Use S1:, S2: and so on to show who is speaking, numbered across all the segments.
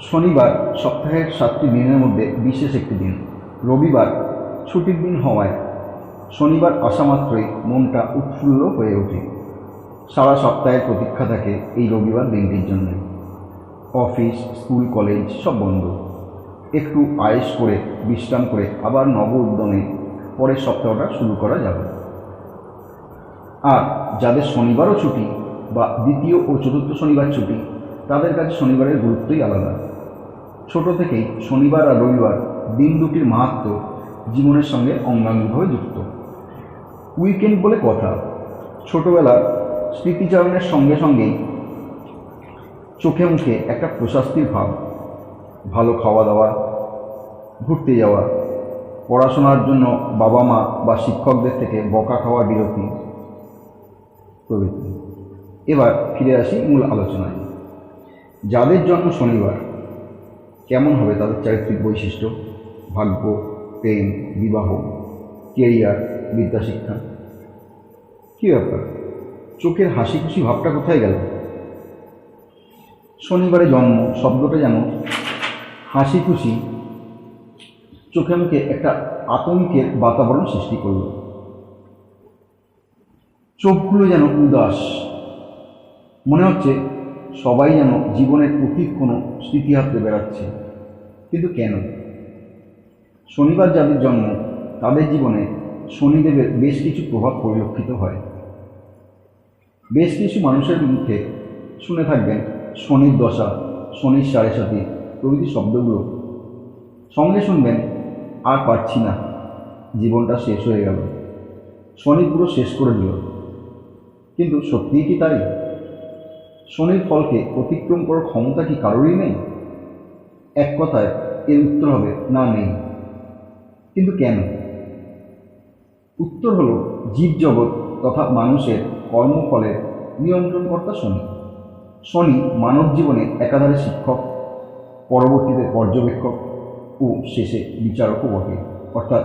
S1: শনিবার সপ্তাহের সাতটি দিনের মধ্যে বিশেষ একটি দিন। রবিবার ছুটির দিন হওয়ায় শনিবার আসা মাত্রই মনটা উৎফুল্ল হয়ে ওঠে। সারা সপ্তাহের প্রতীক্ষা থাকে এই রবিবার দিনটির জন্য। অফিস, স্কুল, কলেজ সব বন্ধ। একটু আয়েস করে, বিশ্রাম করে আবার নব উদ্যমে পরের সপ্তাহটা শুরু করা যাবে। আর যাদের শনিবারও ছুটি বা দ্বিতীয় ও চতুর্থ শনিবার ছুটি, তাদের কাছে শনিবারের গুরুত্বই আলাদা। ছোট থেকেই শনিবার আর রবিবার দিন দুটির মাহাত্ম জীবনের সঙ্গে অঙ্গাঙ্গিভাবে যুক্ত। উইকেন্ড বলে কথা। ছোটবেলার স্মৃতিচারণের সঙ্গে সঙ্গেই চোখে মুখে একটা প্রশাস্তির ভাব, ভালো খাওয়া দাওয়া ঘুরতে যাওয়া, পড়াশোনার জন্য বাবা মা বা শিক্ষকদের থেকে বকা খাওয়া বিরতি প্রভৃতি। এবার ফিরে আসি মূল আলোচনায়। যাদের জন্ম শনিবার কেমন হবে তাদের চারিত্রিক বৈশিষ্ট্য? ভাগ্য, প্রেম, বিবাহ কেরিয়ার বিদ্যাশিক্ষা। কী ব্যাপার? চোখের হাসি খুশি ভাবটা কোথায় গেল? শনিবারে জন্ম, শব্দটা যেন হাসি খুশি চোখে মুখে একটা আতঙ্কের বাতাবরণ সৃষ্টি করল। চোখগুলো যেন উদাস। মনে হচ্ছে সবাই যেন জীবনের অতীত কোনো স্মৃতি হাতে বেড়াচ্ছে। কিন্তু কেন? শনিবার যাদের জন্ম, তাদের জীবনে শনিদেবের বেশ কিছু প্রভাব পরিলক্ষিত হয়। বেশ কিছু মানুষের মুখে শুনে থাকবেন শনির দশা, শনির সাড়ে সাথে প্রভৃতি শব্দগুলো। সঙ্গে শুনবেন, আর পারছি না, জীবনটা শেষ হয়ে গেল। শনি পুরো শেষ করে দিল। কিন্তু সত্যিই কি তাই? শনির ফলকে অতিক্রম করার ক্ষমতা কি কারোরই নেই? এক কথায়, এর উত্তর হবে, না, নেই। কিন্তু কেন? উত্তর হলো, জীবজগৎ তথা মানুষের কর্মফলের নিয়ন্ত্রণকর্তা শনি। শনি মানব জীবনে একাধারে শিক্ষক, পরবর্তীতে পর্যবেক্ষক ও শেষে বিচারকও বটে। অর্থাৎ,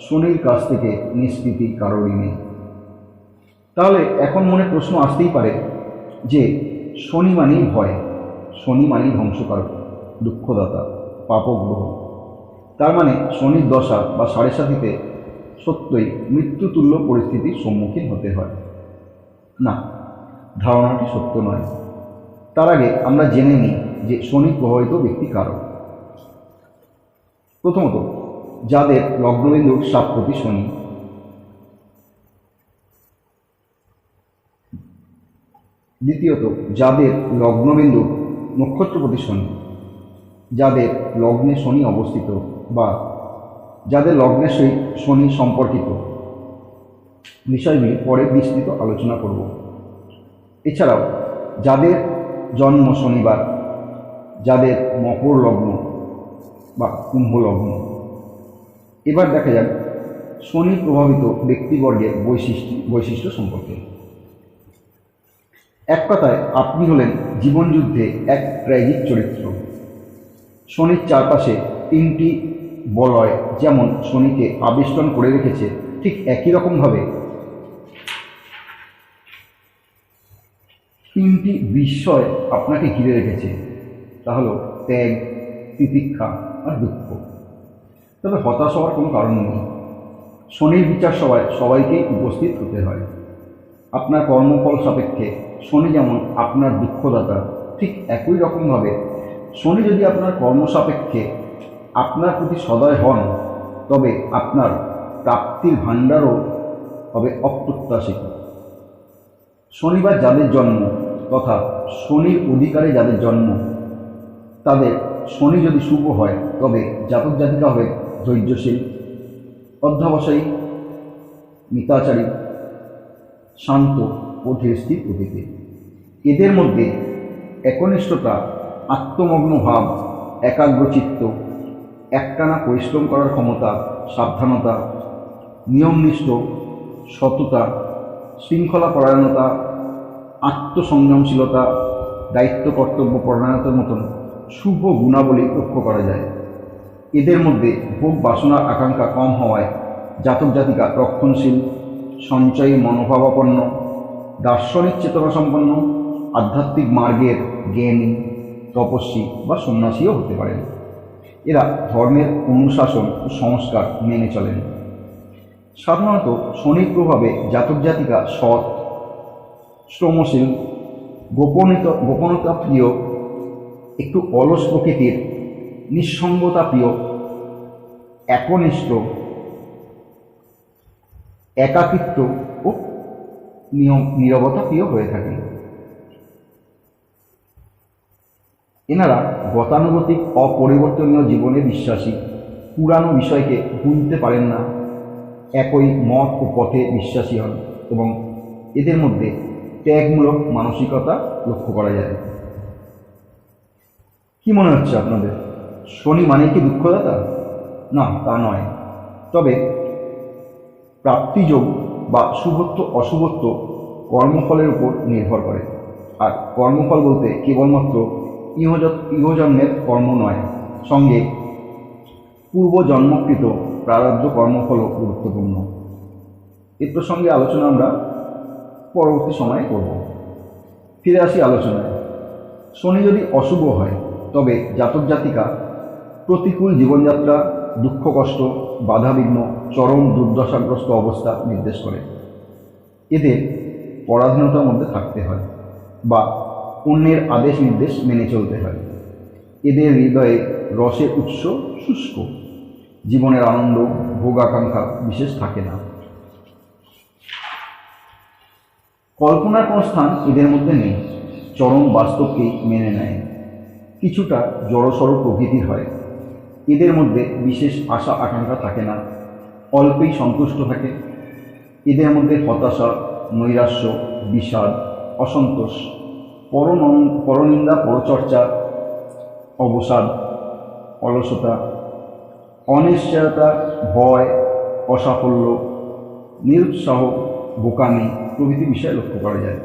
S1: শনির কাছ থেকে নিষ্কৃতি কারোরই নেই। তাহলে এখন মনে প্রশ্ন আসতেই পারে যে শনি মানেই ভয় শনি মানেই ধ্বংসকারক, দুঃখদাতা, পাপগ্রহ। তার মানে শনির দশা বা সাড়ে সাথীতে সত্যই মৃত্যুতুল্য পরিস্থিতির সম্মুখীন হতে হয়। না, ধারণাটি সত্য নয়। তার আগে আমরা জেনে নিই যে শনি প্রভাবিত ব্যক্তি কারক প্রথমত, যাদের লগ্নবিন্দুর সাপ্রতি শনি দ্বিতীয়ত, যাদের লগ্নবিন্দু নক্ষত্রপতি শনি, যাদের লগ্নে শনি অবস্থিত বা যাদের লগ্নের সহিত শনি সম্পর্কিত। বিষয়গুলি পরে বিস্তৃত আলোচনা করব। এছাড়াও, যাদের জন্ম শনিবার, যাদের মকর লগ্ন বা কুম্ভ লগ্ন। এবার দেখা যাক শনি প্রভাবিত ব্যক্তিবর্গের বৈশিষ্ট্য বৈশিষ্ট্য সম্পর্কে। এক কথায়, আপনি হলেন জীবনযুদ্ধে এক ট্র্যাজিক চরিত্র। শনির চারপাশে তিনটি বলয় যেমন শনিকে আবিষ্টন করে রেখেছে, ঠিক একই রকমভাবে তিনটি বিস্ময় আপনাকে ঘিরে রেখেছে। তা হলো ত্যাগ, তিতিক্ষা আর দুঃখ। তবে হতাশ হওয়ার কোনো কারণ নেই। শনির বিচার সভায় সবাইকেই উপস্থিত হতে হয়। আপনার কর্মফল সাপেক্ষে শনি যেমন আপনার দুঃখদাতা, ঠিক একই রকমভাবে শনি যদি আপনার কর্মসাপেক্ষে আপনার প্রতি সদয় হন, তবে আপনার প্রাপ্তির ভাণ্ডারও হবে অপ্রত্যাশিত। শনিবার যাদের জন্ম তথা শনির অধিকারে যাদের জন্ম, তাদের শনি যদি শুভ হয়, তবে জাতক জাতিকা হবে ধৈর্যশীল, অধ্যাবসায়ী, মিতাচারী, শান্ত ও ধীরস্থির প্রকৃতির এদের মধ্যে একনিষ্ঠতা, আত্মমগ্ন ভাব, একাগ্রচিত্ত, একটানা পরিশ্রম করার ক্ষমতা, সাবধানতা, নিয়মনিষ্ঠ, সততা, শৃঙ্খলা পরায়ণতা, আত্মসংযমশীলতা, দায়িত্ব কর্তব্য পরায়ণতার মতন শুভ গুণাবলী লক্ষ্য করা যায়। এদের মধ্যে ভোগ বাসনার আকাঙ্ক্ষা কম হওয়ায় জাতক জাতিকা রক্ষণশীল, সঞ্চয়ী মনোভাবাপন্ন দার্শনিক চেতনা সম্পন্ন আধ্যাত্মিক মার্গের জ্ঞানী, তপস্বী বা সন্ন্যাসীও হতে পারেন। এরা ধর্মের অনুশাসন ও সংস্কার মেনে চলেন। সাধারণত শনির প্রভাবে জাতক জাতিকা সৎ, শ্রমশীল, গোপনীত গোপনতা প্রিয় একটু অলস প্রকৃতির নিঃসঙ্গতা প্রিয় একনিষ্ঠ, একাকিত্ব নিয়ম, নীরবতা প্রিয় হয়ে থাকেন এনারা গতানুগতিক, অপরিবর্তনীয় জীবনে বিশ্বাসী। পুরানো বিষয়কে ভুলতে পারেন না। একই মত ও পথে বিশ্বাসী হন এবং এদের মধ্যে ত্যাগমূলক মানসিকতা লক্ষ্য করা যায়। কি মনে হচ্ছে আপনাদের? শনি মানে কি দুঃখদাতা? না, তা নয়। তবে প্রাপ্তিযোগ বা শুভত্ব, অশুভত্ব কর্মফলের উপর নির্ভর করে। আর কর্মফল বলতে কেবলমাত্র ইহজ ইহজন্মের কর্ম নয়, সঙ্গে পূর্বজন্মকৃত প্রারব্ধ কর্মফলও গুরুত্বপূর্ণ। এ প্রসঙ্গে আলোচনা আমরা পরবর্তী সময়ে করব। ফিরে আসি আলোচনায়। শনি যদি অশুভ হয়, তবে জাতক জাতিকা প্রতিকূল জীবনযাত্রা দুঃখ কষ্ট বাধাবিঘ্ন, চরম দুর্দশাগ্রস্ত অবস্থা নির্দেশ করে। এদের পরাধীনতার মধ্যে থাকতে হয় বা অন্যের আদেশ নির্দেশ মেনে চলতে হয়। এদের হৃদয়ে রসের উৎস শুষ্ক। জীবনের আনন্দ, ভোগাকাঙ্ক্ষা বিশেষ থাকে না। কল্পনার কোনো স্থান এদের মধ্যে নেই। চরম বাস্তবকেই মেনে নেয়। কিছুটা জড়সড় প্রকৃতির হয়। এদের মধ্যে বিশেষ আশা আকাঙ্ক্ষা থাকে না, অল্পেই সন্তুষ্ট থাকে। এদের মধ্যে হতাশা, নৈরাশ্য, বিষাদ, অসন্তোষ পরন পরনিন্দা, পরচর্চা, অবসাদ, অলসতা, অনিশ্চয়তা, ভয়, অসাফল্য, নিরুৎসাহ, বোকামি প্রভৃতি বিষয় লক্ষ্য করা যায়।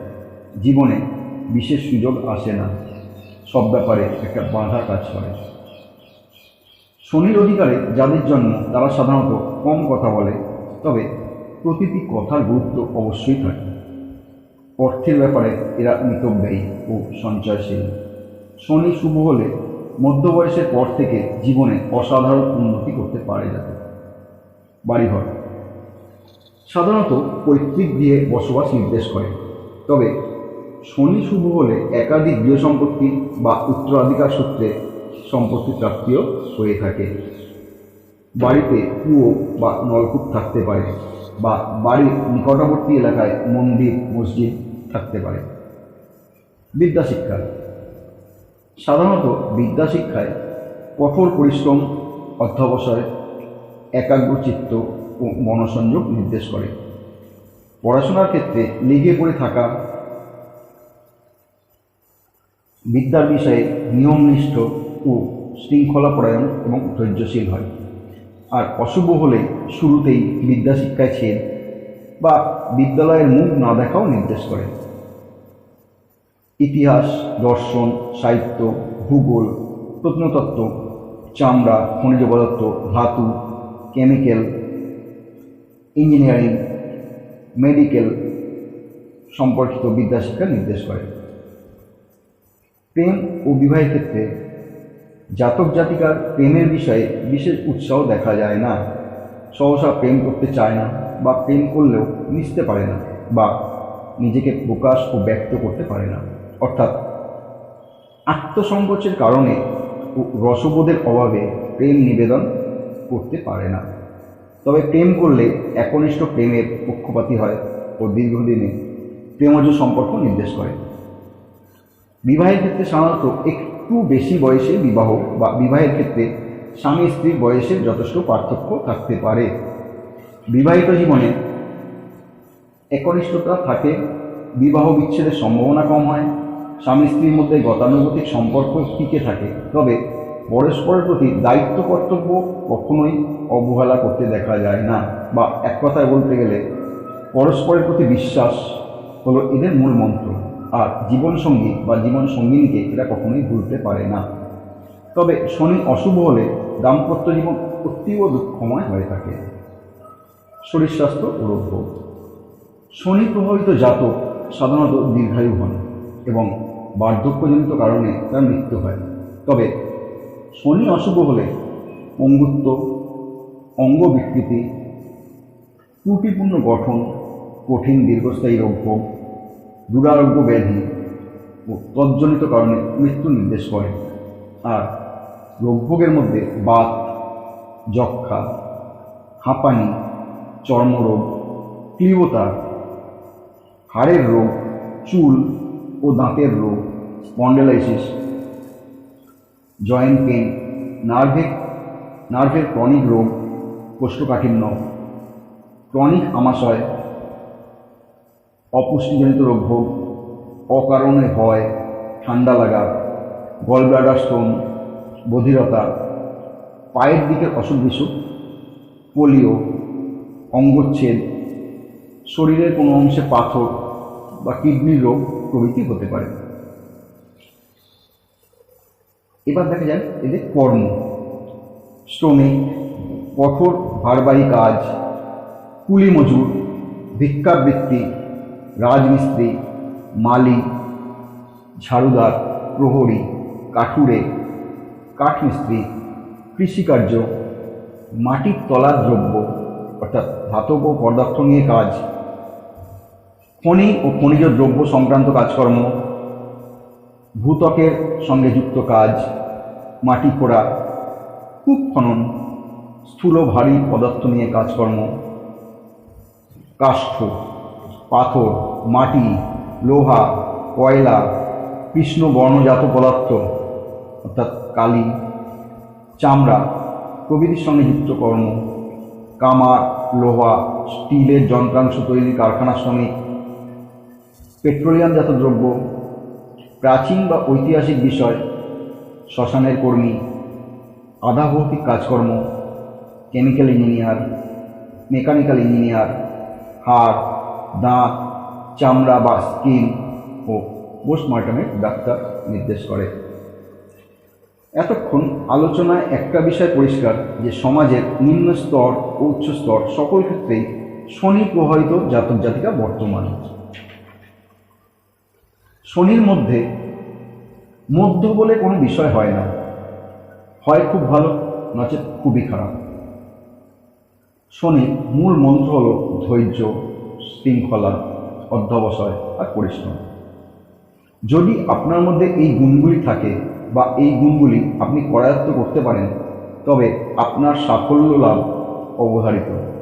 S1: জীবনে বিশেষ সুযোগ আসে না। সব ব্যাপারে একটা বাধা কাজ করে। শনির অধিকারে যাদের জন্ম তারা সাধারণত কম কথা বলে, তবে প্রতিটি কথার গুরুত্ব অবশ্যই থাকে। অর্থের ব্যাপারে এরা মিতব্যয়ী ও সঞ্চয়শীল। শনি শুভ হলে মধ্য বয়সের পর থেকে জীবনে অসাধারণ উন্নতি করতে পারে যাতে। বাড়িঘর। সাধারণত পৈতৃক দিয়ে বসবাস নির্দেশ করে, তবে শনি শুভ হলে একাধিক গৃহ সম্পত্তি বা উত্তরাধিকার সূত্রে সম্পত্তি প্রাপ্তিও হয়ে থাকে। বাড়িতে কুয়ো বা নলকূপ থাকতে পারে বা বাড়ির নিকটবর্তী এলাকায় মন্দির, মসজিদ থাকতে পারে। বিদ্যাশিক্ষা। সাধারণত বিদ্যাশিক্ষায় কঠোর পরিশ্রম, অধ্যবসায়, একাগ্রচিত্ত ও মনসংযোগ নির্দেশ করে। পড়াশোনার ক্ষেত্রে লেগে পড়ে থাকা বিদ্যার বিষয়ে নিয়মনিষ্ঠ ও শৃঙ্খলাপরায়ণ এবং ধৈর্যশীল হয়। আর অশুভ হলে শুরুতেই বিদ্যা বিদ্যাশিক্ষায় ছেদ বা বিদ্যালয়ের মুখ না দেখাও নির্দেশ করে। ইতিহাস, দর্শন, সাহিত্য, ভূগোল, প্রত্নতত্ত্ব, চামড়া, খনিজ পদার্থ, ধাতু, কেমিক্যাল, ইঞ্জিনিয়ারিং মেডিকেল সম্পর্কিত বিদ্যাশিক্ষা নির্দেশ করে। প্রেম ও বিবাহের ক্ষেত্রে জাতক জাতিকার প্রেমের বিষয়ে বিশেষ উৎসাহ দেখা যায় না। সহসা প্রেম করতে চায় না বা প্রেম করলেও মিশতে পারে না বা নিজেকে প্রকাশ ও ব্যক্ত করতে পারে না। অর্থাৎ আত্মসংকোচের কারণে রসবোধের অভাবে প্রেম নিবেদন করতে পারে না। তবে প্রেম করলে একনিষ্ঠ প্রেমের পক্ষপাতী হয় ও দীর্ঘদিনে প্রেমজ সম্পর্ক নির্দেশ করে। বিবাহের ক্ষেত্রে সাধারণত একটু বেশি বয়সে বিবাহ বা বিবাহের ক্ষেত্রে স্বামী স্ত্রীর বয়সের যথেষ্ট পার্থক্য থাকতে পারে। বিবাহিত জীবনে একনিষ্ঠতা থাকে, বিবাহ বিচ্ছেদের সম্ভাবনা কম হয়, স্বামী স্ত্রীর মধ্যে গতানুগতিক সম্পর্ক টিকে থাকে। তবে পরস্পরের প্রতি দায়িত্ব কর্তব্য কখনোই অবহেলা করতে দেখা যায় না। বা এক কথায় বলতে গেলে, পরস্পরের প্রতি বিশ্বাস হলো এদের মূল মন্ত্র। আর জীবনসঙ্গী বা জীবন সঙ্গিনীকে এরা কখনোই ভুলতে পারে না। তবে শনি অশুভ হলে দাম্পত্য জীবন অতীব দুঃখময় হয়ে থাকে। শরীর স্বাস্থ্য ও রোগ ভোগ শনি প্রভাবিত জাতক সাধারণত দীর্ঘায়ু হন এবং বার্ধক্যজনিত কারণে তার মৃত্যু হয়। তবে শনি অশুভ হলে অঙ্গুত্ব অঙ্গ বিকৃতি, ত্রুটিপূর্ণ গঠন, কঠিন দীর্ঘস্থায়ী রোগভোগ দুরারোগ্য ব্যাধি ও তজ্জনিত কারণে মৃত্যু নির্দেশ করে। আর রোগভোগের মধ্যে বাত, যক্ষা, হাঁপানি, চর্মরোগ ক্লিবতা হাড়ের রোগ, চুল ও দাঁতের রোগ, স্পন্ডেলাইসিস, জয়েন্ট পেন নার্ভে নার্ভের ক্রনিক রোগ, কোষ্ঠকাঠিন্য, ক্রনিক আমাশয় অপুষ্টিজনিত রোগভোগ অকারণে ভয় ঠান্ডা লাগা গলব্লাডার স্টোন বধিরতা, পায়ের দিকের অসুখ বিসুখ, পোলিও, অঙ্গচ্ছেদ, শরীরের কোনো অংশে পাথর বা কিডনির রোগ প্রভৃতি হতে পারে। এবার দেখা যায় এদের কর্ম। শ্রমিক কঠোর ভারবাহী কাজ, কুলি মজুর, ভিক্ষাবৃত্তি রাজমিস্ত্রি মালি ঝাড়ুদার, প্রহরী, কাঠুরে, কাঠমিস্ত্রি, কৃষিকার্য, মাটির তলার দ্রব্য, অর্থাৎ ধাতব পদার্থ নিয়ে কাজ, খনি ও খনিজ দ্রব্য সংক্রান্ত কাজকর্ম ভূতকের সঙ্গে যুক্ত কাজ, মাটি খোঁড়া, কূপ খনন স্থূল ভারী পদার্থ নিয়ে কাজকর্ম, কাষ্ঠ। পাথর, মাটি, লোহা, কয়লা, কৃষ্ণ বর্ণজাত পদার্থ, অর্থাৎ কালি, চামড়া, প্রভৃতির সঙ্গে যুক্ত কর্ম, কামার, লোহা, স্টিলের যন্ত্রাংশ তৈরি কারখানার শ্রমিক পেট্রোলিয়ামজাত দ্রব্য, প্রাচীন বা ঐতিহাসিক বিষয়, শ্মশানের কর্মী, আধাভৌতিক কাজকর্ম, কেমিক্যাল ইঞ্জিনিয়ার, মেকানিক্যাল ইঞ্জিনিয়ার, হাড় দাঁত, চামড়া বা স্কিন ও পোস্টমর্টমের ডাক্তার নির্দেশ করে। এতক্ষণ আলোচনায় একটা বিষয় পরিষ্কার, যে সমাজের নিম্ন স্তর ও উচ্চ স্তর সকল ক্ষেত্রেই শনি প্রভাবিত জাতক জাতিকা বর্তমান। শনির মধ্যে মধ্য বলে কোনো বিষয় হয় না। হয় খুব ভালো, নচেত খুবই খারাপ। শনির মূল মন্ত্র হল ধৈর্য। শৃঙ্খলা, অধ্যবসায় আর পরিশ্রম। যদি আপনার মধ্যে এই গুণগুলি থাকে বা এই গুণগুলি আপনি করায়ত্ত করতে পারেন, তবে আপনার সাফল্য লাভ অবধারিত।